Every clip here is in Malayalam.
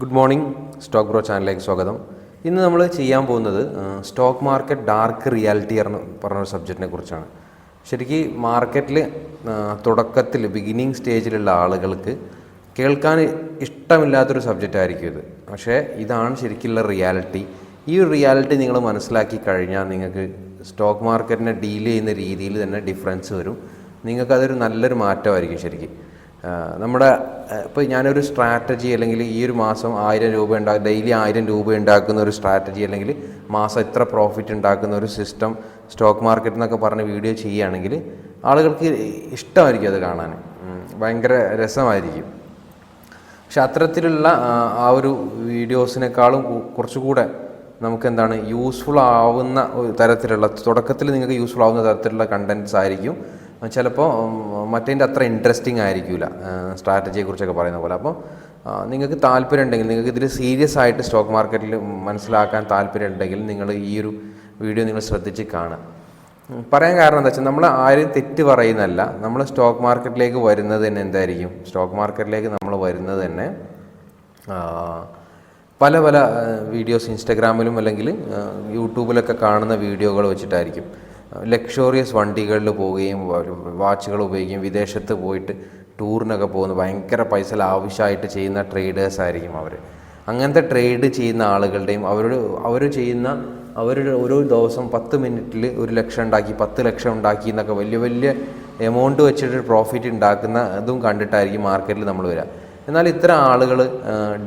ഗുഡ് മോർണിംഗ് സ്റ്റോക്ക് ബ്രോ ചാനലിലേക്ക് സ്വാഗതം. ഇന്ന് നമ്മൾ ചെയ്യാൻ പോകുന്നത് സ്റ്റോക്ക് മാർക്കറ്റ് ഡാർക്ക് റിയാലിറ്റി എന്ന് പറഞ്ഞൊരു സബ്ജക്റ്റിനെ കുറിച്ചാണ്. ശരിക്കും മാർക്കറ്റിൽ തുടക്കത്തിൽ ബിഗിനിങ് സ്റ്റേജിലുള്ള ആളുകൾക്ക് കേൾക്കാൻ ഇഷ്ടമില്ലാത്തൊരു സബ്ജക്റ്റ് ആയിരിക്കും ഇത്. പക്ഷേ ഇതാണ് ശരിക്കുള്ള റിയാലിറ്റി. ഈ ഒരു റിയാലിറ്റി നിങ്ങൾ മനസ്സിലാക്കി കഴിഞ്ഞാൽ നിങ്ങൾക്ക് സ്റ്റോക്ക് മാർക്കറ്റിനെ ഡീൽ ചെയ്യുന്ന രീതിയിൽ തന്നെ ഡിഫറൻസ് വരും. നിങ്ങൾക്കതൊരു നല്ലൊരു മാറ്റമായിരിക്കും ശരിക്കും. നമ്മുടെ ഇപ്പോൾ ഞാനൊരു സ്ട്രാറ്റജി അല്ലെങ്കിൽ ഈ ഒരു മാസം ആയിരം രൂപ ഉണ്ടാ ഡെയിലി ആയിരം രൂപ ഉണ്ടാക്കുന്ന ഒരു സ്ട്രാറ്റജി അല്ലെങ്കിൽ മാസം ഇത്ര പ്രോഫിറ്റ് ഉണ്ടാക്കുന്ന ഒരു സിസ്റ്റം സ്റ്റോക്ക് മാർക്കറ്റ് എന്നൊക്കെ പറഞ്ഞ് വീഡിയോ ചെയ്യുകയാണെങ്കിൽ ആളുകൾക്ക് ഇഷ്ടമായിരിക്കും അത് കാണാൻ. ഭയങ്കര രസമായിരിക്കും. പക്ഷെ അത്തരത്തിലുള്ള ആ, ഒരു വീഡിയോസിനേക്കാളും കുറച്ചുകൂടെ നമുക്ക് എന്താണ് യൂസ്ഫുൾ ആവുന്ന തരത്തിലുള്ള തുടക്കത്തിൽ നിങ്ങൾക്ക് യൂസ്ഫുൾ ആവുന്ന തരത്തിലുള്ള കണ്ടൻസ് ആയിരിക്കും. ചിലപ്പോൾ മറ്റേതിന്റെ അത്ര ഇൻട്രസ്റ്റിംഗ് ആയിരിക്കില്ല സ്ട്രാറ്റജിയെക്കുറിച്ചൊക്കെ പറയുന്ന പോലെ. അപ്പോൾ നിങ്ങൾക്ക് താല്പര്യം ഉണ്ടെങ്കിൽ നിങ്ങൾക്ക് ഇതിൽ സീരിയസ് ആയിട്ട് സ്റ്റോക്ക് മാർക്കറ്റിൽ മനസ്സിലാക്കാൻ താല്പര്യം ഉണ്ടെങ്കിൽ നിങ്ങൾ ഈ ഒരു വീഡിയോ നിങ്ങൾ ശ്രദ്ധിച്ച് കാണുക. പറയാൻ കാരണം എന്താ വെച്ചാൽ നമ്മൾ ആരും തെറ്റ് പറയുന്നല്ല നമ്മൾ സ്റ്റോക്ക് മാർക്കറ്റിലേക്ക് വരുന്നത് തന്നെ എന്തായിരിക്കും? സ്റ്റോക്ക് മാർക്കറ്റിലേക്ക് നമ്മൾ വരുന്നത് തന്നെ പല പല വീഡിയോസ് ഇൻസ്റ്റഗ്രാമിലും അല്ലെങ്കിൽ യൂട്യൂബിലൊക്കെ കാണുന്ന വീഡിയോകൾ വെച്ചിട്ടായിരിക്കും. ലക്ഷോറിയസ് വണ്ടികളിൽ പോവുകയും വാച്ചുകൾ ഉപയോഗിക്കുകയും വിദേശത്ത് പോയിട്ട് ടൂറിനൊക്കെ പോകുന്ന ഭയങ്കര പൈസ ആവശ്യമായിട്ട് ചെയ്യുന്ന ട്രേഡേഴ്സ് ആയിരിക്കും അവർ അങ്ങനത്തെ ട്രേഡ് ചെയ്യുന്ന ആളുകളുടെയും അവരോട് അവർ ചെയ്യുന്ന അവരുടെ ഓരോ ദിവസം പത്ത് മിനിറ്റിൽ ഒരു ലക്ഷം ഉണ്ടാക്കി പത്ത് ലക്ഷം ഉണ്ടാക്കി എന്നൊക്കെ വലിയ വലിയ എമൗണ്ട് വെച്ചിട്ട് പ്രോഫിറ്റ് ഉണ്ടാക്കുന്ന ഇതും കണ്ടിട്ടായിരിക്കും മാർക്കറ്റിൽ നമ്മൾ വരിക എന്നാൽ ഇത്തരം ആളുകൾ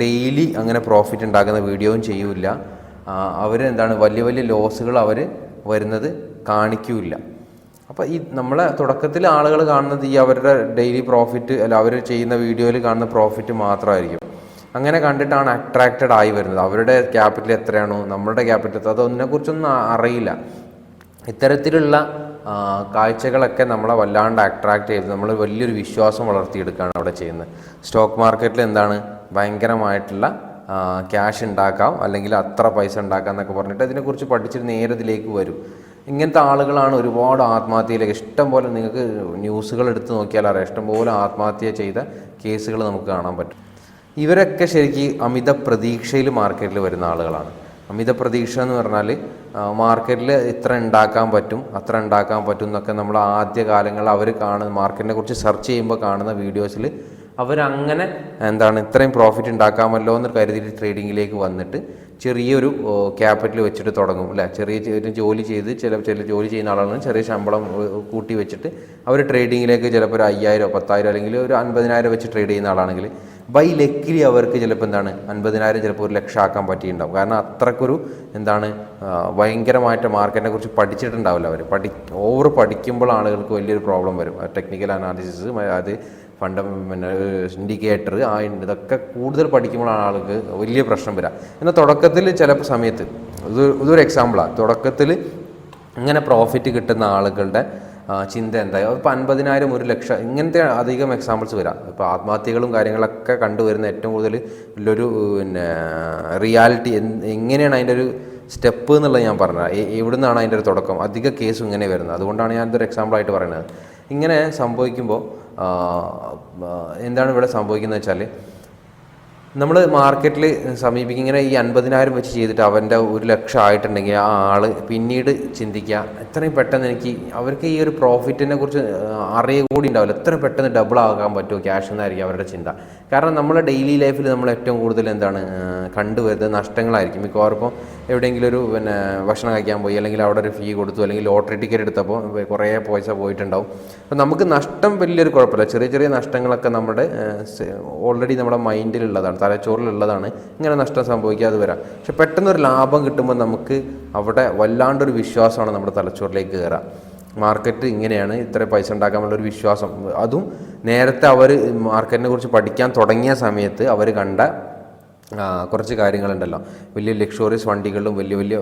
ഡെയിലി അങ്ങനെ പ്രോഫിറ്റ് ഉണ്ടാക്കുന്ന വീഡിയോയും ചെയ്യൂല അവരെന്താണ് വലിയ വലിയ ലോസുകൾ അവർ വരുന്നത് കാണിക്കൂല അപ്പോൾ ഈ നമ്മളെ തുടക്കത്തിൽ ആളുകൾ കാണുന്നത് ഈ അവരുടെ ഡെയിലി പ്രോഫിറ്റ് അല്ല അവർ ചെയ്യുന്ന വീഡിയോയിൽ കാണുന്ന പ്രോഫിറ്റ് മാത്രമായിരിക്കും. അങ്ങനെ കണ്ടിട്ടാണ് അട്രാക്റ്റഡ് ആയി വരുന്നത്. അവരുടെ ക്യാപിറ്റൽ എത്രയാണോ നമ്മളുടെ ക്യാപിറ്റൽ എത്ര കുറിച്ചൊന്നും അറിയില്ല. ഇത്തരത്തിലുള്ള കാഴ്ചകളൊക്കെ നമ്മളെ വല്ലാണ്ട് അട്രാക്റ്റ് ചെയ്ത് നമ്മൾ വലിയൊരു വിശ്വാസം വളർത്തിയെടുക്കുകയാണ് അവിടെ ചെയ്യുന്നത്. സ്റ്റോക്ക് മാർക്കറ്റിൽ എന്താണ്? ഭയങ്കരമായിട്ടുള്ള ക്യാഷ് ഉണ്ടാക്കാം അല്ലെങ്കിൽ അത്ര പൈസ ഉണ്ടാക്കാം എന്നൊക്കെ പറഞ്ഞിട്ട് അതിനെക്കുറിച്ച് പഠിച്ചിട്ട് നേരെ ഇതിലേക്ക് വരും. ഇങ്ങനത്തെ ആളുകളാണ് ഒരുപാട് ആത്മഹത്യയിലേക്ക്. ഇഷ്ടം പോലെ നിങ്ങൾക്ക് ന്യൂസുകൾ എടുത്ത് നോക്കിയാൽ അറിയാം. ഇഷ്ടംപോലെ ആത്മഹത്യ ചെയ്ത കേസുകൾ നമുക്ക് കാണാൻ പറ്റും. ഇവരൊക്കെ ശരിക്കും അമിത പ്രതീക്ഷയിൽ മാർക്കറ്റിൽ വരുന്ന ആളുകളാണ്. അമിത പ്രതീക്ഷ എന്ന് പറഞ്ഞാൽ മാർക്കറ്റിൽ ഇത്ര ഉണ്ടാക്കാൻ പറ്റും അത്ര ഉണ്ടാക്കാൻ പറ്റും എന്നൊക്കെ നമ്മൾ ആദ്യ കാലങ്ങളിൽ അവർ കാണുന്ന മാർക്കറ്റിനെ കുറിച്ച് സെർച്ച് ചെയ്യുമ്പോൾ കാണുന്ന വീഡിയോസിൽ അവരങ്ങനെ എന്താണ് ഇത്രയും പ്രോഫിറ്റ് ഉണ്ടാക്കാമല്ലോ എന്ന് കരുതിയിട്ട് ട്രേഡിങ്ങിലേക്ക് വന്നിട്ട് ചെറിയൊരു ക്യാപിറ്റൽ വെച്ചിട്ട് തുടങ്ങും അല്ലേ? ചെറിയ ജോലി ചെയ്ത് ചില ചില ജോലി ചെയ്യുന്ന ആളാണ്. ചെറിയ ശമ്പളം കൂട്ടി വെച്ചിട്ട് അവർ ട്രേഡിങ്ങിലേക്ക് ചിലപ്പോൾ ഒരു അയ്യായിരം പത്തായിരം അല്ലെങ്കിൽ ഒരു അൻപതിനായിരം വെച്ച് ട്രേഡ് ചെയ്യുന്ന ആളാണെങ്കിൽ ബൈ ലക്കിലി അവർക്ക് ചിലപ്പോൾ എന്താണ് അൻപതിനായിരം ചിലപ്പോൾ ഒരു ലക്ഷം ആക്കാൻ പറ്റിയിട്ടുണ്ടാവും. കാരണം അത്രക്കൊരു എന്താണ് ഭയങ്കരമായിട്ട് മാർക്കറ്റിനെ കുറിച്ച് പഠിച്ചിട്ടുണ്ടാവില്ല അവർ പഠി ഓവർ പഠിക്കുമ്പോൾ ആളുകൾക്ക് വലിയൊരു പ്രോബ്ലം വരും. ടെക്നിക്കൽ അനാലിസിസ് അത് ഫണ്ട പിന്നെ ഇൻഡിക്കേറ്റർ ആ ഇതൊക്കെ കൂടുതൽ പഠിക്കുമ്പോഴാണ് ആൾക്ക് വലിയ പ്രശ്നം വരിക എന്നാൽ തുടക്കത്തിൽ ചില സമയത്ത് ഇത് ഇതൊരു എക്സാമ്പിളാണ് തുടക്കത്തിൽ ഇങ്ങനെ പ്രോഫിറ്റ് കിട്ടുന്ന ആളുകളുടെ ചിന്ത എന്താ ഇപ്പോൾ അൻപതിനായിരം ഒരു ലക്ഷം ഇങ്ങനത്തെ അധികം എക്സാമ്പിൾസ് വരാം. ഇപ്പോൾ ആത്മഹത്യകളും കാര്യങ്ങളൊക്കെ കണ്ടുവരുന്ന ഏറ്റവും കൂടുതൽ ഉള്ളൊരു പിന്നെ റിയാലിറ്റി എങ്ങനെയാണ് അതിന്റെ ഒരു സ്റ്റെപ്പ് എന്നുള്ളത് ഞാൻ പറഞ്ഞത് എവിടെ നിന്നാണ് അതിന്റെ ഒരു തുടക്കം? അധിക കേസും ഇങ്ങനെ വരുന്നത്. അതുകൊണ്ടാണ് ഞാൻ ഇതൊരു എക്സാമ്പിളായിട്ട് പറയുന്നത്. ഇങ്ങനെ സംഭവിക്കുമ്പോൾ എന്താണ് ഇവിടെ സംഭവിക്കുന്നത് വെച്ചാൽ നമ്മൾ മാർക്കറ്റിൽ സമീപിക്കും ഇങ്ങനെ ഈ അൻപതിനായിരം വെച്ച് ചെയ്തിട്ട് അവന്റെ ഒരു ലക്ഷം ആയിട്ടുണ്ടെങ്കിൽ ആ ആൾ പിന്നീട് ചിന്തിക്കുക എത്രയും പെട്ടെന്ന് എനിക്ക് അവർക്ക് ഈ ഒരു പ്രോഫിറ്റിനെ കുറിച്ച് അറിയ കൂടി ഉണ്ടാവില്ല. എത്ര പെട്ടെന്ന് ഡബിൾ ആകാൻ പറ്റുമോ ക്യാഷ് എന്നായിരിക്കും അവരുടെ ചിന്ത. കാരണം നമ്മളെ ഡെയിലി ലൈഫിൽ നമ്മൾ ഏറ്റവും കൂടുതൽ എന്താണ് കണ്ടുവരുന്നത് നഷ്ടങ്ങളായിരിക്കും. ഇപ്പോൾ എവിടെയെങ്കിലും ഒരു പിന്നെ ഭക്ഷണം കഴിക്കാൻ പോയി അല്ലെങ്കിൽ അവിടെ ഒരു ഫീ കൊടുത്തു അല്ലെങ്കിൽ ലോട്ടറി ടിക്കറ്റ് എടുത്തപ്പോൾ കുറേ പൈസ പോയിട്ടുണ്ടാവും. അപ്പോൾ നമുക്ക് നഷ്ടം വലിയൊരു കുഴപ്പമില്ല. ചെറിയ ചെറിയ നഷ്ടങ്ങളൊക്കെ നമ്മുടെ ഓൾറെഡി നമ്മുടെ മൈൻഡിലുള്ളതാണ് തലച്ചോറിലുള്ളതാണ്. ഇങ്ങനെ നഷ്ടം സംഭവിക്കാതെ വരാം. പക്ഷെ പെട്ടെന്നൊരു ലാഭം കിട്ടുമ്പോൾ നമുക്ക് അവിടെ വല്ലാണ്ടൊരു വിശ്വാസമാണ് നമ്മുടെ തലച്ചോറിലേക്ക് കയറുക മാർക്കറ്റ് ഇങ്ങനെയാണ്. ഇത്ര പൈസ ഉണ്ടാക്കാമെന്നുള്ളൊരു വിശ്വാസം. അതും നേരത്തെ അവർ മാർക്കറ്റിനെ കുറിച്ച് പഠിക്കാൻ തുടങ്ങിയ സമയത്ത് അവർ കണ്ട കുറച്ച് കാര്യങ്ങളുണ്ടല്ലോ. വലിയ ലക്ഷറിയസ് വണ്ടികളിലും വലിയ വലിയ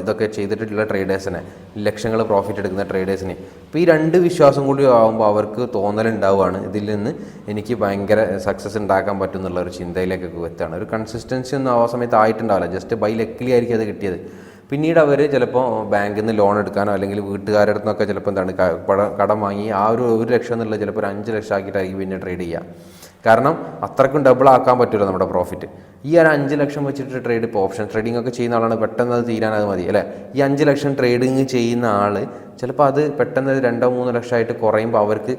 ഇതൊക്കെ ചെയ്തിട്ടുള്ള ട്രേഡേഴ്സിനെ ലക്ഷങ്ങൾ പ്രോഫിറ്റ് എടുക്കുന്ന ട്രേഡേഴ്സിനെ അപ്പോൾ ഈ രണ്ട് വിശ്വാസം കൂടി ആകുമ്പോൾ അവർക്ക് തോന്നലുണ്ടാവുകയാണ്. ഇതിൽ നിന്ന് എനിക്ക് ഭയങ്കര സക്സസ് ഉണ്ടാക്കാൻ പറ്റും എന്നുള്ള ഒരു ചിന്തയിലേക്കൊക്കെ എത്തുകയാണ്. ഒരു കൺസിസ്റ്റൻസി ഒന്നും ആ സമയത്ത് ആയിട്ടുണ്ടാവില്ല. ജസ്റ്റ് ബൈ ലക്കിലി ആയിരിക്കും അത് കിട്ടിയത്. പിന്നീട് അവർ ചിലപ്പോൾ ബാങ്കിൽ നിന്ന് ലോൺ എടുക്കാനോ അല്ലെങ്കിൽ വീട്ടുകാരുടെ നിന്നൊക്കെ ചിലപ്പോൾ എന്താണ് കടം വാങ്ങി ആ ഒരു ഒരു ലക്ഷം എന്നുള്ളത് ചിലപ്പോൾ ഒരു അഞ്ച് ലക്ഷം ആക്കിയിട്ടായിരിക്കും പിന്നെ ട്രേഡ് ചെയ്യുക. കാരണം അത്രക്കും ഡബിൾ ആക്കാൻ പറ്റില്ല നമ്മുടെ പ്രോഫിറ്റ് ഈ ഒരു അഞ്ച് ലക്ഷം വെച്ചിട്ട് ട്രേഡ് ഇപ്പോൾ ഓപ്ഷൻ ട്രേഡിംഗ് ഒക്കെ ചെയ്യുന്ന ആളാണ് പെട്ടെന്ന് അത് തീരാൻ അത് മതി അല്ലേ? ഈ അഞ്ച് ലക്ഷം ട്രേഡിങ് ചെയ്യുന്ന ആൾ ചിലപ്പോൾ അത് പെട്ടെന്ന് രണ്ടോ മൂന്നോ ലക്ഷമായിട്ട് കുറയുമ്പോൾ അവർക്ക്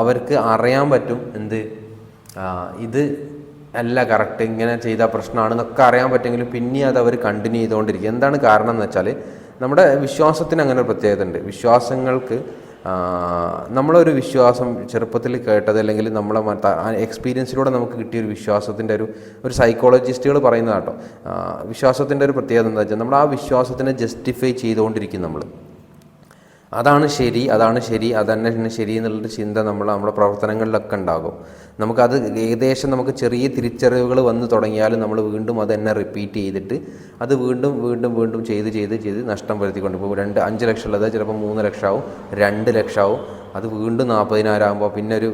അവർക്ക് അറിയാൻ പറ്റും എന്ത് ഇത് അല്ല കറക്റ്റ് ഇങ്ങനെ ചെയ്ത പ്രശ്നമാണെന്നൊക്കെ അറിയാൻ പറ്റുമെങ്കിലും പിന്നെ അത് അവർ കണ്ടിന്യൂ ചെയ്തുകൊണ്ടിരിക്കും. എന്താണ് കാരണം എന്ന് വെച്ചാൽ നമ്മുടെ വിശ്വാസത്തിന് അങ്ങനെ ഒരു പ്രത്യേകത ഉണ്ട്. വിശ്വാസങ്ങൾക്ക് നമ്മളൊരു വിശ്വാസം ചെറുപ്പത്തിൽ കേട്ടത് അല്ലെങ്കിൽ നമ്മളെ എക്സ്പീരിയൻസിലൂടെ നമുക്ക് കിട്ടിയ ഒരു വിശ്വാസത്തിന്റെ ഒരു ഒരു സൈക്കോളജിസ്റ്റുകൾ പറയുന്നതാട്ടോ. വിശ്വാസത്തിന്റെ ഒരു പ്രത്യേകത എന്താ വെച്ചാൽ നമ്മൾ ആ വിശ്വാസത്തിനെ ജസ്റ്റിഫൈ ചെയ്തുകൊണ്ടിരിക്കും നമ്മൾ. അതാണ് ശരി അതാണ് ശരി അതന്നെ ശരി എന്നുള്ളൊരു ചിന്ത നമ്മൾ നമ്മുടെ പ്രവർത്തനങ്ങളിലൊക്കെ ഉണ്ടാകും. നമുക്കത് ഏകദേശം നമുക്ക് ചെറിയ തിരിച്ചറിവുകൾ വന്ന് തുടങ്ങിയാലും നമ്മൾ വീണ്ടും അത് തന്നെ റിപ്പീറ്റ് ചെയ്തിട്ട് അത് വീണ്ടും വീണ്ടും വീണ്ടും ചെയ്ത് ചെയ്ത് ചെയ്ത് നഷ്ടം വരുത്തിക്കൊണ്ട് ഇപ്പോൾ രണ്ട് അഞ്ച് ലക്ഷം ഉള്ളത് ചിലപ്പോൾ മൂന്ന് ലക്ഷമാവും രണ്ട് ലക്ഷമാവും. അത് വീണ്ടും നാൽപ്പതിനായിരം ആകുമ്പോൾ പിന്നെ ഒരു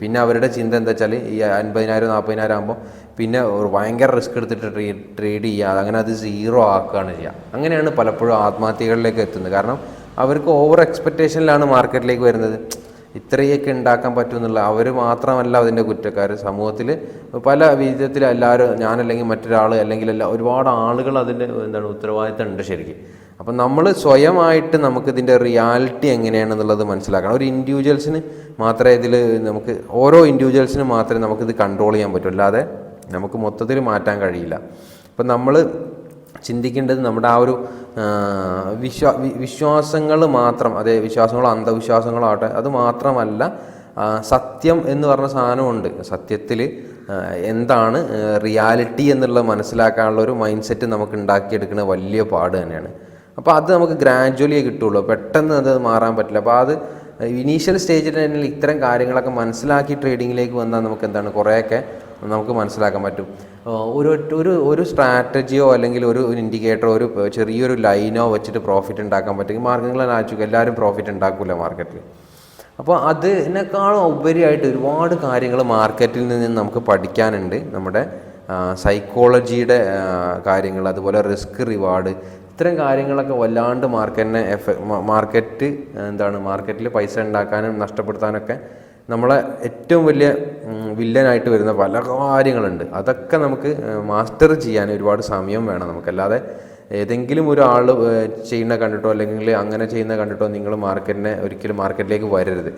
പിന്നെ അവരുടെ ചിന്ത എന്താ വെച്ചാൽ ഈ അൻപതിനായിരം നാൽപ്പതിനായിരം ആകുമ്പോൾ പിന്നെ ഒരു ഭയങ്കര റിസ്ക് എടുത്തിട്ട് ട്രേഡ് ചെയ്യുക അങ്ങനെ അത് സീറോ ആക്കുകയാണ് ചെയ്യുക. അങ്ങനെയാണ് പലപ്പോഴും ആത്മഹത്യകളിലേക്ക് എത്തുന്നത്. കാരണം അവർക്ക് ഓവർ എക്സ്പെക്റ്റേഷനിലാണ് മാർക്കറ്റിലേക്ക് വരുന്നത്. ഇത്രയൊക്കെ ഉണ്ടാക്കാൻ പറ്റുമെന്നുള്ള അവർ മാത്രമല്ല അതിന്റെ കുറ്റക്കാർ സമൂഹത്തിൽ പല വിധത്തിൽ എല്ലാവരും ഞാനല്ലെങ്കിൽ മറ്റൊരാൾ അല്ലെങ്കിൽ എല്ലാ ഒരുപാട് ആളുകൾ അതിന്റെ എന്താണ് ഉത്തരവാദിത്തം ഉണ്ട് ശരിക്കും. അപ്പം നമ്മൾ സ്വയമായിട്ട് നമുക്കിതിന്റെ റിയാലിറ്റി എങ്ങനെയാണെന്നുള്ളത് മനസ്സിലാക്കണം. ഒരു ഇൻഡിവിജ്വൽസിന് മാത്രമേ ഇതിൽ നമുക്ക് ഓരോ ഇൻഡിവിജ്വൽസിന് മാത്രമേ നമുക്കിത് കൺട്രോൾ ചെയ്യാൻ പറ്റൂ. അല്ലാതെ നമുക്ക് മൊത്തത്തിൽ മാറ്റാൻ കഴിയില്ല. അപ്പം നമ്മൾ ചിന്തിക്കേണ്ടത് നമ്മുടെ ആ ഒരു വിശ്വാ വിശ്വാസങ്ങൾ മാത്രം അതെ വിശ്വാസങ്ങളോ അന്ധവിശ്വാസങ്ങളോ ആവട്ടെ അത് മാത്രമല്ല സത്യം എന്ന് പറഞ്ഞ സാധനമുണ്ട്. സത്യത്തിൽ എന്താണ് റിയാലിറ്റി എന്നുള്ളത് മനസ്സിലാക്കാനുള്ള ഒരു മൈൻഡ് സെറ്റ് നമുക്ക് ഉണ്ടാക്കിയെടുക്കുന്ന വലിയ പാട് തന്നെയാണ്. അപ്പോൾ അത് നമുക്ക് ഗ്രാജുവലിയേ കിട്ടുള്ളൂ. പെട്ടെന്ന് അത് മാറാൻ പറ്റില്ല. അപ്പോൾ അത് ഇനീഷ്യൽ സ്റ്റേജിൽ തന്നെ ഇത്തരം കാര്യങ്ങളൊക്കെ മനസ്സിലാക്കി ട്രേഡിങ്ങിലേക്ക് വന്നാൽ നമുക്ക് എന്താണ് കുറേയൊക്കെ നമുക്ക് മനസ്സിലാക്കാൻ പറ്റും. ഒരു ഒരു ഒരു സ്ട്രാറ്റജിയോ അല്ലെങ്കിൽ ഒരു ഇൻഡിക്കേറ്ററോ ഒരു ചെറിയൊരു ലൈനോ വെച്ചിട്ട് പ്രോഫിറ്റ് ഉണ്ടാക്കാൻ പറ്റുമെങ്കിൽ മാർഗങ്ങളെ ആലോചിക്കുക എല്ലാവരും പ്രോഫിറ്റ് ഉണ്ടാക്കില്ല മാർക്കറ്റിൽ അപ്പോൾ അതിനേക്കാളും ഉപരിയായിട്ട് ഒരുപാട് കാര്യങ്ങൾ മാർക്കറ്റിൽ നിന്ന് നമുക്ക് പഠിക്കാനുണ്ട്. നമ്മുടെ സൈക്കോളജിയുടെ കാര്യങ്ങൾ അതുപോലെ റിസ്ക് റിവാർഡ് ഇത്തരം കാര്യങ്ങളൊക്കെ വല്ലാണ്ട് മാർക്കറ്റിനെ എഫ മാർക്കറ്റ് എന്താണ് മാർക്കറ്റിൽ പൈസ ഉണ്ടാക്കാനും നഷ്ടപ്പെടുത്താനൊക്കെ നമ്മളെ ഏറ്റവും വലിയ വില്ലനായിട്ട് വരുന്ന പല കാര്യങ്ങളുണ്ട്. അതൊക്കെ നമുക്ക് മാസ്റ്റർ ചെയ്യാൻ ഒരുപാട് സമയം വേണം നമുക്കല്ലാതെ ഏതെങ്കിലും ഒരാൾ ചെയ്യുന്ന കണ്ടിട്ടോ അല്ലെങ്കിൽ അങ്ങനെ ചെയ്യുന്ന കണ്ടിട്ടോ നിങ്ങൾ മാർക്കറ്റിനെ ഒരിക്കലും മാർക്കറ്റിലേക്ക് വരരുത്.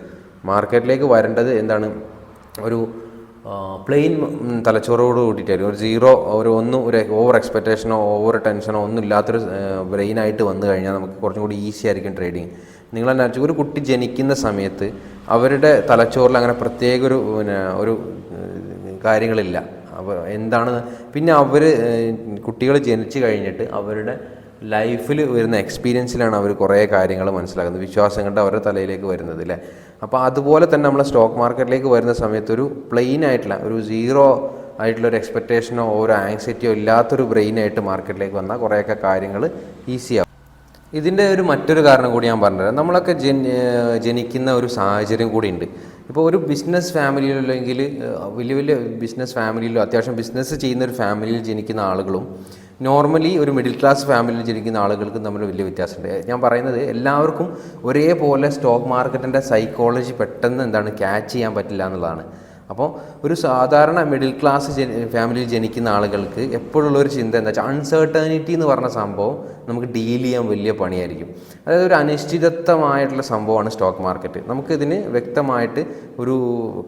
മാർക്കറ്റിലേക്ക് വരേണ്ടത് എന്താണ്? ഒരു പ്ലെയിൻ തലച്ചോറോട് കൂടിയിട്ടായിരിക്കും ഒരു സീറോ ഒരു ഒന്നും ഒരു ഓവർ എക്സ്പെക്റ്റേഷനോ ഓവർ ടെൻഷനോ ഒന്നും ഇല്ലാത്തൊരു ബ്രെയിനായിട്ട് വന്നു കഴിഞ്ഞാൽ നമുക്ക് കുറച്ചും കൂടി ഈസി ആയിരിക്കും ട്രേഡിങ് നിങ്ങൾ ആലോചിച്ച് ഒരു കുട്ടി ജനിക്കുന്ന സമയത്ത് അവരുടെ തലച്ചോറിൽ അങ്ങനെ പ്രത്യേക ഒരു പിന്നെ ഒരു കാര്യങ്ങളില്ല. അപ്പോൾ എന്താണ്? പിന്നെ അവർ കുട്ടികൾ ജനിച്ചു കഴിഞ്ഞിട്ട് അവരുടെ ലൈഫിൽ വരുന്ന എക്സ്പീരിയൻസിലാണ് അവർ കുറേ കാര്യങ്ങൾ മനസ്സിലാക്കുന്നത്. വിശ്വാസങ്ങളുടെ അവരുടെ തലയിലേക്ക് വരുന്നത് അല്ലേ അപ്പോൾ അതുപോലെ തന്നെ നമ്മൾ സ്റ്റോക്ക് മാർക്കറ്റിലേക്ക് വരുന്ന സമയത്ത് ഒരു പ്ലെയിൻ ആയിട്ടുള്ള ഒരു സീറോ ആയിട്ടുള്ള ഒരു എക്സ്പെക്റ്റേഷനോ ഒരു ആങ്സൈറ്റിയോ ഇല്ലാത്തൊരു ബ്രെയിനായിട്ട് മാർക്കറ്റിലേക്ക് വന്നാൽ കുറേയൊക്കെ കാര്യങ്ങൾ ഈസിയാവും ഇതിന്റെ ഒരു മറ്റൊരു കാരണം കൂടി ഞാൻ പറഞ്ഞുതരാം. നമ്മളൊക്കെ ജന ജനിക്കുന്ന ഒരു സാഹചര്യം കൂടി ഉണ്ട്. ഇപ്പോൾ ഒരു ബിസിനസ് ഫാമിലിയിലോ അല്ലെങ്കിൽ വലിയ വലിയ ബിസിനസ് ഫാമിലിയിലോ അത്യാവശ്യം ബിസിനസ് ചെയ്യുന്ന ഒരു ഫാമിലിയിൽ ജനിക്കുന്ന ആളുകളും നോർമലി ഒരു മിഡിൽ ക്ലാസ് ഫാമിലിയിൽ ജനിക്കുന്ന ആളുകൾക്കും തമ്മിൽ വലിയ വ്യത്യാസമുണ്ട്. ഞാൻ പറയുന്നത് എല്ലാവർക്കും ഒരേപോലെ സ്റ്റോക്ക് മാർക്കറ്റിന്റെ സൈക്കോളജി പെട്ടെന്ന് എന്താണ് ക്യാച്ച് ചെയ്യാൻ പറ്റില്ല എന്നുള്ളതാണ്. അപ്പോൾ ഒരു സാധാരണ മിഡിൽ ക്ലാസ് ജനി ഫാമിലിയിൽ ജനിക്കുന്ന ആളുകൾക്ക് എപ്പോഴുള്ള ഒരു ചിന്ത എന്താ വെച്ചാൽ അൺസേർട്ടേണിറ്റി എന്ന് പറഞ്ഞ സംഭവം നമുക്ക് ഡീൽ ചെയ്യാൻ വലിയ പണിയായിരിക്കും. അതായത് ഒരു അനിശ്ചിതത്വമായിട്ടുള്ള സംഭവമാണ് സ്റ്റോക്ക് മാർക്കറ്റ് നമുക്കിതിന് വ്യക്തമായിട്ട് ഒരു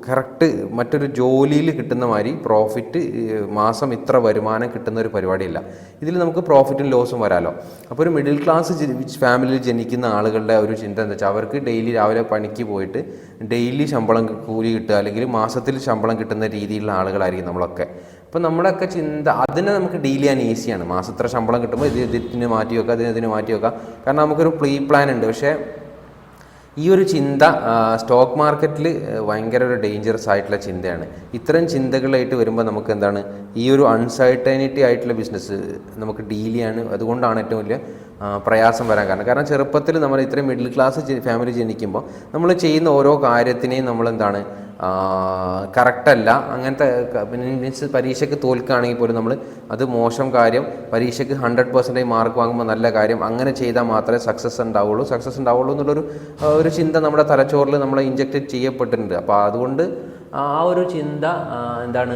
കറക്റ്റ് മറ്റൊരു ജോലിയിൽ കിട്ടുന്ന മാതിരി പ്രോഫിറ്റ് മാസം ഇത്ര വരുമാനം കിട്ടുന്ന ഒരു പരിപാടിയില്ല. ഇതിൽ നമുക്ക് പ്രോഫിറ്റും ലോസും വരാലോ. അപ്പോൾ ഒരു മിഡിൽ ക്ലാസ് ഫാമിലിയിൽ ജനിക്കുന്ന ആളുകളുടെ ഒരു ചിന്ത എന്താ വെച്ചാൽ അവർക്ക് ഡെയിലി രാവിലെ പണിക്ക് പോയിട്ട് ഡെയിലി ശമ്പളം കൂലി കിട്ടുക അല്ലെങ്കിൽ മാസത്തിൽ ശമ്പളം കിട്ടുന്ന രീതിയിലുള്ള ആളുകളായിരിക്കും നമ്മളൊക്കെ. അപ്പം നമ്മളൊക്കെ ചിന്ത അതിനെ നമുക്ക് ഡീൽ ചെയ്യാൻ ഈസിയാണ്. മാസത്ര ശമ്പളം കിട്ടുമ്പോൾ ഇത് ഇതിന് മാറ്റി വെക്കുക അതിന് ഇതിന് മാറ്റി വെക്കുക കാരണം നമുക്കൊരു പ്രീ പ്ലാൻ ഉണ്ട്. പക്ഷേ ഈ ഒരു ചിന്ത സ്റ്റോക്ക് മാർക്കറ്റിൽ ഭയങ്കര ഒരു ഡേഞ്ചറസ് ആയിട്ടുള്ള ചിന്തയാണ്. ഇത്തരം ചിന്തകളായിട്ട് വരുമ്പോൾ നമുക്ക് എന്താണ് ഈ ഒരു അൺസർട്ടനിറ്റി ആയിട്ടുള്ള ബിസിനസ് നമുക്ക് ഡീൽ ചെയ്യാണ് അതുകൊണ്ടാണ് ഏറ്റവും വലിയ പ്രയാസം വരാൻ കാരണം. കാരണം ചെറുപ്പത്തിൽ നമ്മൾ ഇത്രയും മിഡിൽ ക്ലാസ് ഫാമിലി ജനിക്കുമ്പോൾ നമ്മൾ ചെയ്യുന്ന ഓരോ കാര്യത്തിനെയും നമ്മൾ എന്താണ് കറക്റ്റല്ല. അങ്ങനത്തെ മീൻസ് പരീക്ഷയ്ക്ക് തോൽക്കുകയാണെങ്കിൽ പോലും നമ്മൾ അത് മോശം കാര്യം പരീക്ഷയ്ക്ക് ഹൺഡ്രഡ് പെർസെന്റേജ് മാർക്ക് വാങ്ങുമ്പോൾ നല്ല കാര്യം അങ്ങനെ ചെയ്താൽ മാത്രമേ സക്സസ് ഉണ്ടാവുള്ളൂ. സക്സസ് ഉണ്ടാവുള്ളൂ എന്നുള്ളൊരു ഒരു ചിന്ത നമ്മുടെ തലച്ചോറിൽ നമ്മളെ ഇഞ്ചക്റ്റ് ചെയ്യപ്പെട്ടിട്ടുണ്ട്. അപ്പോൾ അതുകൊണ്ട് ആ ഒരു ചിന്ത എന്താണ്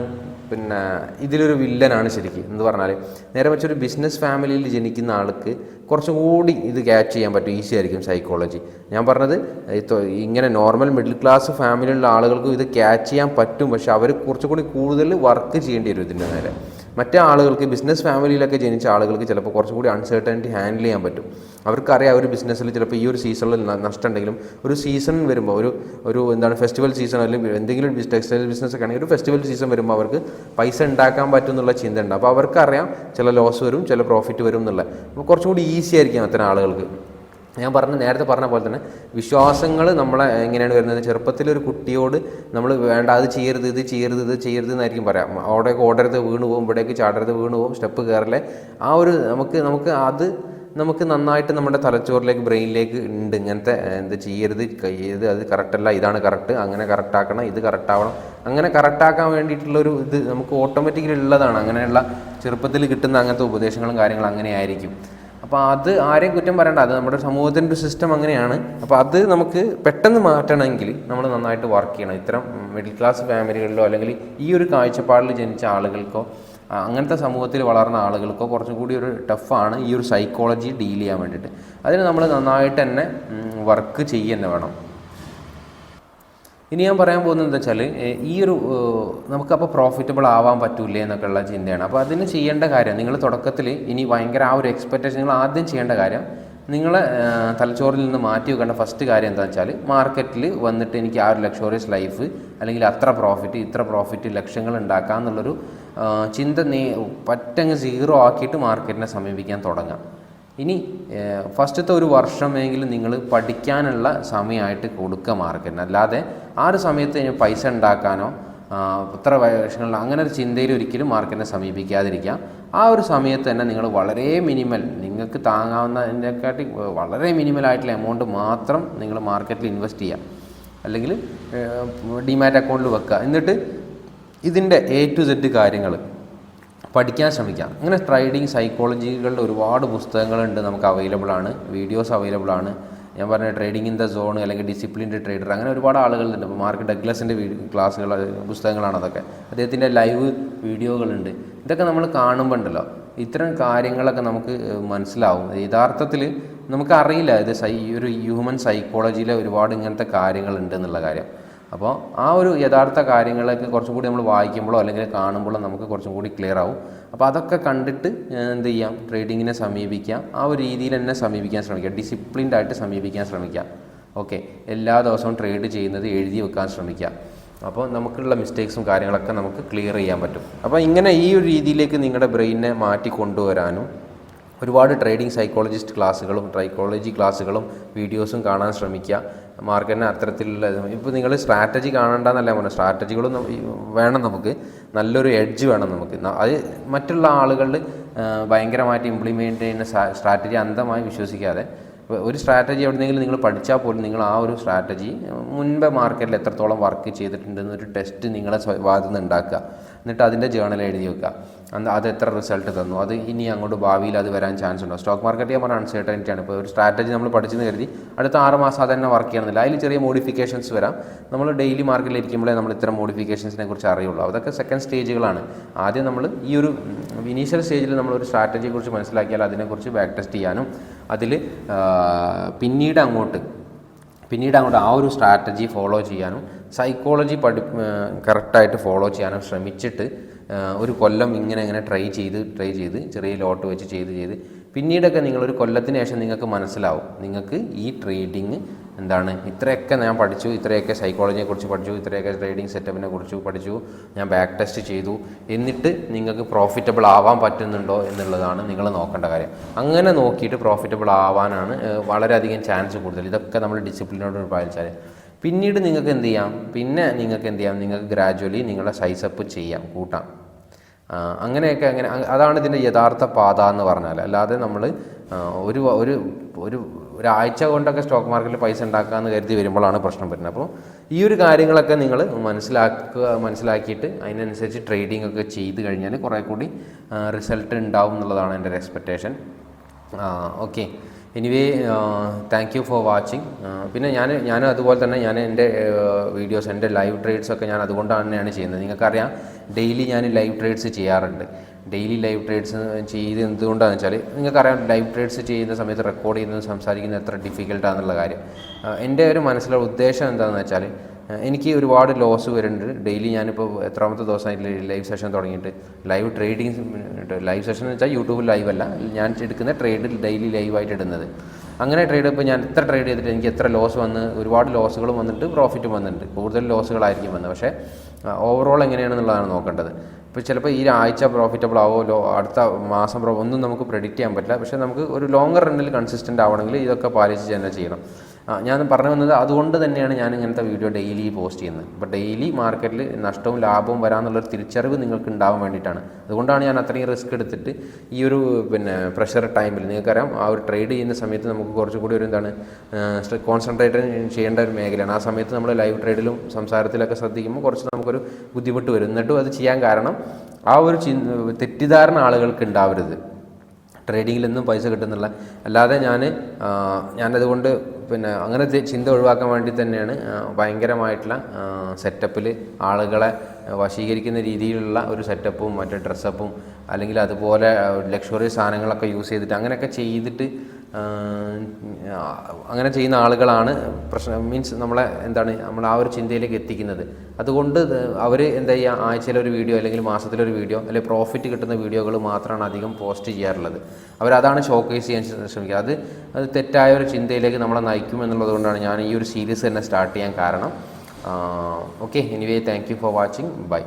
പിന്നെ ഇതിലൊരു വില്ലനാണ് ശരിക്കും. എന്ന് പറഞ്ഞാൽ നേരെ ഒരു ബിസിനസ് ഫാമിലിയിൽ ജനിക്കുന്ന ആൾക്ക് കുറച്ചും കൂടി ഇത് ക്യാച്ച് ചെയ്യാൻ പറ്റും. ഈസി ആയിരിക്കും സൈക്കോളജി ഞാൻ പറഞ്ഞത് ഇങ്ങനെ നോർമൽ മിഡിൽ ക്ലാസ് ഫാമിലിയിലുള്ള ആളുകൾക്കും ഇത് ക്യാച്ച് ചെയ്യാൻ പറ്റും. പക്ഷെ അവർ കുറച്ചും കൂടി കൂടുതൽ വർക്ക് ചെയ്യേണ്ടി വരും ഇതിന്റെ നേരെ മറ്റേ ആളുകൾക്ക് ബിസിനസ് ഫാമിലിയിലൊക്കെ ജനിച്ച ആളുകൾക്ക് ചിലപ്പോൾ കുറച്ചും കൂടി അൺസർട്ടനിറ്റി ഹാൻഡിൽ ചെയ്യാൻ പറ്റും. അവർക്കറിയാം ഒരു ബിസിനസ്സിൽ ചിലപ്പോൾ ഈ ഒരു സീസണിൽ നഷ്ടം ഉണ്ടെങ്കിലും ഒരു സീസൺ വരുമ്പോൾ ഒരു ഒരു എന്താണ് ഫെസ്റ്റിവൽ സീസൺ അല്ലെങ്കിൽ എന്തെങ്കിലും ടെക്സ്റ്റൈൽ ബിസിനസ് ഒക്കെ ആണെങ്കിൽ ഒരു ഫെസ്റ്റിവൽ സീസൺ വരുമ്പോൾ അവർക്ക് പൈസ ഉണ്ടാക്കാൻ പറ്റും എന്നുള്ള ചിന്ത ഉണ്ട് അപ്പോൾ അവർക്കറിയാം ചില ലോസ് വരും ചില പ്രോഫിറ്റ് വരും എന്നുള്ള. അപ്പോൾ കുറച്ചും കൂടി ഈസി ആയിരിക്കും അത്തരം ആളുകൾക്ക്. ഞാൻ പറഞ്ഞ നേരത്തെ പറഞ്ഞ പോലെ തന്നെ വിശ്വാസങ്ങൾ നമ്മളെ എങ്ങനെയാണ് വരുന്നത്? ചെറുപ്പത്തിൽ ഒരു കുട്ടിയോട് നമ്മൾ വേണ്ട അത് ചെയ്യരുത് ഇത് ചെയ്യരുത് ഇത് ചെയ്യരുത് എന്നായിരിക്കും പറയാം. അവിടേക്ക് ഓടരുത് വീണ് പോകും ഇവിടേക്ക് ചാടരുത് വീണ് പോകും സ്റ്റെപ്പ് കയറല്ലേ? ആ ഒരു നമുക്ക് നമുക്ക് അത് നമുക്ക് നന്നായിട്ട് നമ്മുടെ തലച്ചോറിലേക്ക് ബ്രെയിനിലേക്ക് ഉണ്ട്. ഇങ്ങനത്തെ എന്ത് ചെയ്യരുത് ചെയ്യരുത് അത് കറക്റ്റല്ല ഇതാണ് കറക്റ്റ് അങ്ങനെ കറക്റ്റാക്കണം ഇത് കറക്റ്റാവണം. അങ്ങനെ കറക്റ്റാക്കാൻ വേണ്ടിയിട്ടുള്ളൊരു ഇത് നമുക്ക് ഓട്ടോമാറ്റിക്കലി ഉള്ളതാണ്. അങ്ങനെയുള്ള ചെറുപ്പത്തിൽ കിട്ടുന്ന അങ്ങനത്തെ ഉപദേശങ്ങളും കാര്യങ്ങളും അങ്ങനെ ആയിരിക്കും അപ്പോൾ അത് ആരെയും കുറ്റം പറയണ്ട. അത് നമ്മുടെ സമൂഹത്തിന്റെ ഒരു സിസ്റ്റം അങ്ങനെയാണ്. അപ്പോൾ അത് നമുക്ക് പെട്ടെന്ന് മാറ്റണമെങ്കിൽ നമ്മൾ നന്നായിട്ട് വർക്ക് ചെയ്യണം. ഇത്തരം മിഡിൽ ക്ലാസ് ഫാമിലികളിലോ അല്ലെങ്കിൽ ഈ ഒരു കാഴ്ചപ്പാടിൽ ജനിച്ച ആളുകൾക്കോ അങ്ങനത്തെ സമൂഹത്തിൽ വളർന്ന ആളുകൾക്കോ കുറച്ചും കൂടി ഒരു ടഫാണ് ഈ ഒരു സൈക്കോളജി ഡീൽ ചെയ്യാൻ വേണ്ടിയിട്ട്. അതിന് നമ്മൾ നന്നായിട്ട് തന്നെ വർക്ക് ചെയ്യുക വേണം. ഇനി ഞാൻ പറയാൻ പോകുന്നത് എന്താ വെച്ചാൽ ഈ ഒരു നമുക്കപ്പോൾ പ്രോഫിറ്റബിൾ ആവാൻ പറ്റൂലേ എന്നൊക്കെയുള്ള ചിന്തയാണ്. അപ്പോൾ അതിന് ചെയ്യേണ്ട കാര്യം നിങ്ങൾ തുടക്കത്തിൽ ഇനി ഭയങ്കര ആ ഒരു എക്സ്പെക്റ്റേഷൻ നിങ്ങൾ ആദ്യം ചെയ്യേണ്ട കാര്യം നിങ്ങളെ തലച്ചോറിൽ നിന്ന് മാറ്റി വെക്കേണ്ട ഫസ്റ്റ് കാര്യം എന്താണെന്ന് വെച്ചാൽ മാർക്കറ്റിൽ വന്നിട്ട് എനിക്ക് ആ ഒരു ലക്ഷറിയസ് ലൈഫ് അല്ലെങ്കിൽ അത്ര പ്രോഫിറ്റ് ഇത്ര പ്രോഫിറ്റ് ലക്ഷങ്ങൾ ഉണ്ടാക്കാം എന്നുള്ളൊരു ചിന്ത നീ പറ്റങ്ങ് സീറോ ആക്കിയിട്ട് മാർക്കറ്റിനെ സമീപിക്കാൻ തുടങ്ങാം. ഇനി ഫസ്റ്റത്തെ ഒരു വർഷമെങ്കിലും നിങ്ങൾ പഠിക്കാനുള്ള സമയമായിട്ട് കൊടുക്കുക മാർക്കറ്റിന് അല്ലാതെ ആ ഒരു സമയത്ത് ഇനി പൈസ ഉണ്ടാക്കാനോ ഇത്ര വർഷങ്ങളിലോ അങ്ങനെ ഒരു ചിന്തയിൽ ഒരിക്കലും മാർക്കറ്റിനെ സമീപിക്കാതിരിക്കാം ആ ഒരു സമയത്ത് തന്നെ നിങ്ങൾ വളരെ മിനിമൽ നിങ്ങൾക്ക് താങ്ങാവുന്നതിനെക്കാട്ടി വളരെ മിനിമലായിട്ടുള്ള എമൗണ്ട് മാത്രം നിങ്ങൾ മാർക്കറ്റിൽ ഇൻവെസ്റ്റ് ചെയ്യുക. അല്ലെങ്കിൽ ഡിമാറ്റ് അക്കൗണ്ടിൽ വെക്കുക. എന്നിട്ട് ഇതിന്റെ എ ടു സെഡ് കാര്യങ്ങൾ പഠിക്കാൻ ശ്രമിക്കാം. അങ്ങനെ ട്രേഡിങ് സൈക്കോളജികളുടെ ഒരുപാട് പുസ്തകങ്ങളുണ്ട് നമുക്ക് അവൈലബിൾ ആണ്. വീഡിയോസ് അവൈലബിൾ ആണ്. ഞാൻ പറഞ്ഞ ട്രേഡിംഗ് ഇൻ ദ സോൺ അല്ലെങ്കിൽ ഡിസിപ്ലിൻഡ് ട്രേഡർ അങ്ങനെ ഒരുപാട് ആളുകളുണ്ട്. ഇപ്പോൾ മാർക്ക് ഡഗ്ലസിന്റെ ക്ലാസ്സുകൾ പുസ്തകങ്ങളാണ് അതൊക്കെ. അദ്ദേഹത്തിന്റെ ലൈവ് വീഡിയോകളുണ്ട് ഇതൊക്കെ നമ്മൾ കാണുമ്പോൾ ഉണ്ടല്ലോ ഇത്തരം കാര്യങ്ങളൊക്കെ നമുക്ക് മനസ്സിലാവും. യഥാർത്ഥത്തിൽ നമുക്കറിയില്ല ഇത് സൈ ഒരു ഹ്യൂമൻ സൈക്കോളജിയിലെ ഒരുപാട് ഇങ്ങനത്തെ കാര്യങ്ങളുണ്ട് എന്നുള്ള കാര്യം. അപ്പോൾ ആ ഒരു യഥാർത്ഥ കാര്യങ്ങളൊക്കെ കുറച്ചും കൂടി നമ്മൾ വായിക്കുമ്പോഴോ അല്ലെങ്കിൽ കാണുമ്പോഴോ നമുക്ക് കുറച്ചും കൂടി ക്ലിയർ ആവും. അപ്പോൾ അതൊക്കെ കണ്ടിട്ട് എന്ത് ചെയ്യാം? ട്രേഡിങ്ങിനെ സമീപിക്കാം. ആ ഒരു രീതിയിൽ തന്നെ സമീപിക്കാൻ ശ്രമിക്കുക ഡിസിപ്ലിൻഡ് ആയിട്ട് സമീപിക്കാൻ ശ്രമിക്കുക ഓക്കെ എല്ലാ ദിവസവും ട്രേഡ് ചെയ്യുന്നത് എഴുതി വെക്കാൻ ശ്രമിക്കുക അപ്പോൾ നമുക്കുള്ള മിസ്റ്റേക്സും കാര്യങ്ങളൊക്കെ നമുക്ക് ക്ലിയർ ചെയ്യാൻ പറ്റും. അപ്പോൾ ഇങ്ങനെ ഈ ഒരു രീതിയിലേക്ക് നിങ്ങളുടെ ബ്രെയിനിനെ മാറ്റി കൊണ്ടുവരാനും ഒരുപാട് ട്രേഡിംഗ് സൈക്കോളജിസ്റ്റ് ക്ലാസ്സുകളും ട്രൈക്കോളജി ക്ലാസ്സുകളും വീഡിയോസും കാണാൻ ശ്രമിക്കുക. മാർക്കറ്റിന് അത്തരത്തിലുള്ള ഇപ്പോൾ നിങ്ങൾ സ്ട്രാറ്റജി കാണണ്ടെന്നല്ല പറഞ്ഞത്? സ്ട്രാറ്റജികളും വേണം നമുക്ക്. നല്ലൊരു എഡ്ജ് വേണം നമുക്ക്. അത് മറ്റുള്ള ആളുകളിൽ ഭയങ്കരമായിട്ട് ഇംപ്ലിമെന്റ് ചെയ്യുന്ന സ്ട്രാറ്റജി അന്ധമായി വിശ്വസിക്കാതെ. ഒരു സ്ട്രാറ്റജി എവിടെന്നെങ്കിലും നിങ്ങൾ പഠിച്ചാൽ പോലും നിങ്ങൾ ആ ഒരു സ്ട്രാറ്റജി മുൻപേ മാർക്കറ്റിൽ എത്രത്തോളം വർക്ക് ചെയ്തിട്ടുണ്ടെന്നൊരു ടെസ്റ്റ് നിങ്ങളെ നിന്ന് ഉണ്ടാക്കുക. എന്നിട്ട് അതിന്റെ ജേണൽ എഴുതി വെക്കുക. അന്ന് അത് എത്ര റിസൾട്ട് തന്നു? അത് ഇനി അങ്ങോട്ട് ഭാവിയിൽ അത് വരാൻ ചാൻസ് ഉണ്ടോ? സ്റ്റോക്ക് മാർക്കറ്റ് ഞാൻ പറഞ്ഞ അൺസർട്ടനിറ്റി ആണ്. ഇപ്പോൾ ഒരു സ്ട്രാറ്റജി നമ്മൾ പഠിച്ചെന്ന് കരുതി അടുത്ത ആറ് മാസം അത് തന്നെ വർക്ക് ചെയ്യണമെന്നില്ല. അതിൽ ചെറിയ മോഡിഫിക്കേഷൻസ് വരാം. നമ്മൾ ഡെയിലി മാർക്കറ്റിൽ ഇരിക്കുമ്പോഴേ നമ്മൾ ഇത്തരം മോഡിഫിക്കേഷൻസിനെ കുറിച്ച് അറിയുള്ളൂ. അതൊക്കെ സെക്കൻഡ് സ്റ്റേജുകളാണ് ആദ്യം നമ്മൾ ഈ ഒരു ഇനീഷ്യൽ സ്റ്റേജിൽ നമ്മൾ ഒരു സ്ട്രാറ്റജിയെ കുറിച്ച് മനസ്സിലാക്കിയാൽ അതിനെക്കുറിച്ച് ബാക്ക് ടെസ്റ്റ് ചെയ്യാനും അതിൽ പിന്നീട് അങ്ങോട്ട് പിന്നീട് അങ്ങോട്ട് ആ ഒരു സ്ട്രാറ്റജി ഫോളോ ചെയ്യാനും സൈക്കോളജി പഠി കറക്റ്റായിട്ട് ഫോളോ ചെയ്യാനും ശ്രമിച്ചിട്ട് ഒരു കൊല്ലം ഇങ്ങനെ ഇങ്ങനെ ട്രൈ ചെയ്ത് ട്രൈ ചെയ്ത് ചെറിയ ലോട്ട് വെച്ച് ചെയ്ത് ചെയ്ത്. പിന്നീടൊക്കെ നിങ്ങളൊരു കൊല്ലത്തിന് ശേഷം നിങ്ങൾക്ക് മനസ്സിലാവും. നിങ്ങൾക്ക് ഈ ട്രേഡിങ് എന്താണ്? ഇത്രയൊക്കെ ഞാൻ പഠിച്ചു ഇത്രയൊക്കെ സൈക്കോളജിയെക്കുറിച്ച് പഠിച്ചു ഇത്രയൊക്കെ ട്രേഡിംഗ് സെറ്റപ്പിനെ കുറിച്ച് പഠിച്ചു ഞാൻ ബാക്ക് ടെസ്റ്റ് ചെയ്തു. എന്നിട്ട് നിങ്ങൾക്ക് പ്രോഫിറ്റബിൾ ആവാൻ പറ്റുന്നുണ്ടോ എന്നുള്ളതാണ് നിങ്ങൾ നോക്കേണ്ട കാര്യം. അങ്ങനെ നോക്കിയിട്ട് പ്രോഫിറ്റബിൾ ആവാനാണ് വളരെയധികം ചാൻസ് കൂടുതൽ. ഇതൊക്കെ നമ്മൾ ഡിസിപ്ലിനോട് പാലിച്ചാൽ പിന്നീട് നിങ്ങൾക്ക് എന്ത് ചെയ്യാം? പിന്നെ നിങ്ങൾക്ക് എന്ത് ചെയ്യാം? നിങ്ങൾക്ക് ഗ്രാജുവലി നിങ്ങളുടെ സൈസപ്പ് ചെയ്യാം കൂട്ടാം. അങ്ങനെയൊക്കെ അങ്ങനെ അതാണ് ഇതിന്റെ യഥാർത്ഥ പാത എന്ന് പറഞ്ഞാൽ അല്ലാതെ നമ്മൾ ഒരു ഒരു ഒരു ഒരാഴ്ച കൊണ്ടൊക്കെ സ്റ്റോക്ക് മാർക്കറ്റിൽ പൈസ ഉണ്ടാക്കാമെന്ന് കരുതി വരുമ്പോഴാണ് പ്രശ്നം വരുന്നത്. അപ്പോൾ ഈ ഒരു കാര്യങ്ങളൊക്കെ നിങ്ങൾ മനസ്സിലാക്കുക മനസ്സിലാക്കിയിട്ട് അതിനനുസരിച്ച് ട്രേഡിംഗ് ഒക്കെ ചെയ്ത് കഴിഞ്ഞാൽ കുറേ കൂടി റിസൾട്ട് ഉണ്ടാവും എന്നുള്ളതാണ് എന്റെ ഒരു expectation okay anyway thank you for watching പിന്നെ ഞാൻ ഞാൻ അതുപോലെ തന്നെ ഞാൻ എന്റെ വീഡിയോസ് എന്റെ ലൈവ് ട്രേഡ്സ് ഒക്കെ ഞാൻ അതുകൊണ്ടാണ് തന്നെയാണ് ചെയ്യുന്നത്. നിങ്ങൾക്കറിയാം ഡെയിലി ഞാൻ ലൈവ് ട്രേഡ്സ് ചെയ്യാറുണ്ട്. ഡെയിലി ലൈവ് ട്രേഡ്സ് ചെയ്ത് എന്തുകൊണ്ടാണെന്ന് വെച്ചാൽ നിങ്ങൾക്കറിയാം ലൈവ് ട്രേഡ്സ് ചെയ്യുന്ന സമയത്ത് റെക്കോർഡ് ചെയ്യുന്നത് സംസാരിക്കുന്നത് എത്ര ഡിഫിക്കൽട്ടാണെന്നുള്ള കാര്യം. എന്റെ ഒരു മനസ്സിലുള്ള ഉദ്ദേശം എന്താണെന്ന് വെച്ചാൽ എനിക്ക് ഒരുപാട് ലോസ് വരുന്നുണ്ട്. ഡെയിലി ഞാനിപ്പോൾ എത്രാമത്തെ ദിവസമായിട്ട് ലൈവ് സെഷൻ തുടങ്ങിയിട്ട്. ലൈവ് ട്രേഡിങ് ലൈവ് സെഷൻ എന്ന് വെച്ചാൽ യൂട്യൂബിൽ ലൈവ് അല്ല. ഞാൻ എടുക്കുന്ന ട്രേഡിൽ ഡെയിലി ലൈവായിട്ട് ഇടുന്നത്. അങ്ങനെ ട്രേഡ് ഇപ്പോൾ ഞാൻ എത്ര ട്രേഡ് ചെയ്തിട്ട് എനിക്ക് എത്ര ലോസ് വന്ന് ഒരുപാട് ലോസുകളും വന്നിട്ട് പ്രോഫിറ്റും വന്നിട്ടുണ്ട്. കൂടുതൽ ലോസുകളായിരിക്കും വന്നത്. പക്ഷേ ഓവറോൾ എങ്ങനെയാണെന്നുള്ളതാണ് നോക്കേണ്ടത്. ഇപ്പോൾ ചിലപ്പോൾ ഈ ആഴ്ച പ്രോഫിറ്റബിൾ ആവോ ലോ അടുത്ത മാസം ഒന്നും നമുക്ക് പ്രെഡിക്റ്റ് ചെയ്യാൻ പറ്റില്ല. പക്ഷേ നമുക്ക് ഒരു ലോങ്ങർ റണ്ണിൽ കൺസിസ്റ്റന്റ് ആവണമെങ്കിൽ ഇതൊക്കെ പാലിച്ച് തന്നെ ചെയ്യണം. ആ, ഞാൻ പറഞ്ഞു വന്നത് അതുകൊണ്ട് തന്നെയാണ് ഞാൻ ഇങ്ങനത്തെ വീഡിയോ ഡെയിലി പോസ്റ്റ് ചെയ്യുന്നത്. അപ്പോൾ ഡെയിലി മാർക്കറ്റിൽ നഷ്ടവും ലാഭവും വരാമെന്നുള്ളൊരു തിരിച്ചറിവ് നിങ്ങൾക്ക് ഉണ്ടാവാൻ വേണ്ടിയിട്ടാണ്. അതുകൊണ്ടാണ് ഞാൻ അത്രയും റിസ്ക് എടുത്തിട്ട് ഈ ഒരു പിന്നെ പ്രഷർ ടൈമിൽ നിങ്ങൾക്കറിയാം ആ ഒരു ട്രേഡ് ചെയ്യുന്ന സമയത്ത് നമുക്ക് കുറച്ചുകൂടി ഒരു എന്താണ് കോൺസെൻട്രേറ്റ് ചെയ്യേണ്ട ഒരു മേഖലയാണ്. ആ സമയത്ത് നമ്മൾ ലൈവ് ട്രേഡിലും സംസാരത്തിലൊക്കെ ശ്രദ്ധിക്കുമ്പോൾ കുറച്ച് നമുക്കൊരു ബുദ്ധിമുട്ട് വരും. എന്നിട്ടും അത് ചെയ്യാൻ കാരണം ആ ഒരു ചി തെറ്റിദ്ധാരണ ആളുകൾക്ക് ഉണ്ടാവരുത്. ട്രേഡിങ്ങിൽ നിന്നും പൈസ കിട്ടുന്നില്ല അല്ലാതെ ഞാൻ ഞാനതുകൊണ്ട് പിന്നെ അങ്ങനെ ചിന്ത ഒഴിവാക്കാൻ വേണ്ടി തന്നെയാണ് ഭയങ്കരമായിട്ടുള്ള സെറ്റപ്പിൽ ആളുകളെ വശീകരിക്കുന്ന രീതിയിലുള്ള ഒരു സെറ്റപ്പും മറ്റേ ഡ്രസ്സപ്പും അല്ലെങ്കിൽ അതുപോലെ ലക്ഷറി സാധനങ്ങളൊക്കെ യൂസ് ചെയ്തിട്ട് അങ്ങനെയൊക്കെ ചെയ്തിട്ട് അങ്ങനെ ചെയ്യുന്ന ആളുകളാണ് പ്രശ്നം. മീൻസ് നമ്മളെ എന്താണ് നമ്മൾ ആ ഒരു ചിന്തയിലേക്ക് എത്തിക്കുന്നത്. അതുകൊണ്ട് അവർ എന്താ ചെയ്യുക? ആഴ്ചയിലൊരു വീഡിയോ അല്ലെങ്കിൽ മാസത്തിലൊരു വീഡിയോ അല്ലെങ്കിൽ പ്രോഫിറ്റ് കിട്ടുന്ന വീഡിയോകൾ മാത്രമാണ് അധികം പോസ്റ്റ് ചെയ്യാറുള്ളത്. അവരതാണ് ഷോക്കേസ് ചെയ്യാൻ ശ്രമിക്കുക. അത് അത് തെറ്റായ ഒരു ചിന്തയിലേക്ക് നമ്മളെ നയിക്കും എന്നുള്ളത് കൊണ്ടാണ് ഞാൻ ഈ ഒരു സീരീസ് തന്നെ സ്റ്റാർട്ട് ചെയ്യാൻ കാരണം. Okay anyway thank you for watching bye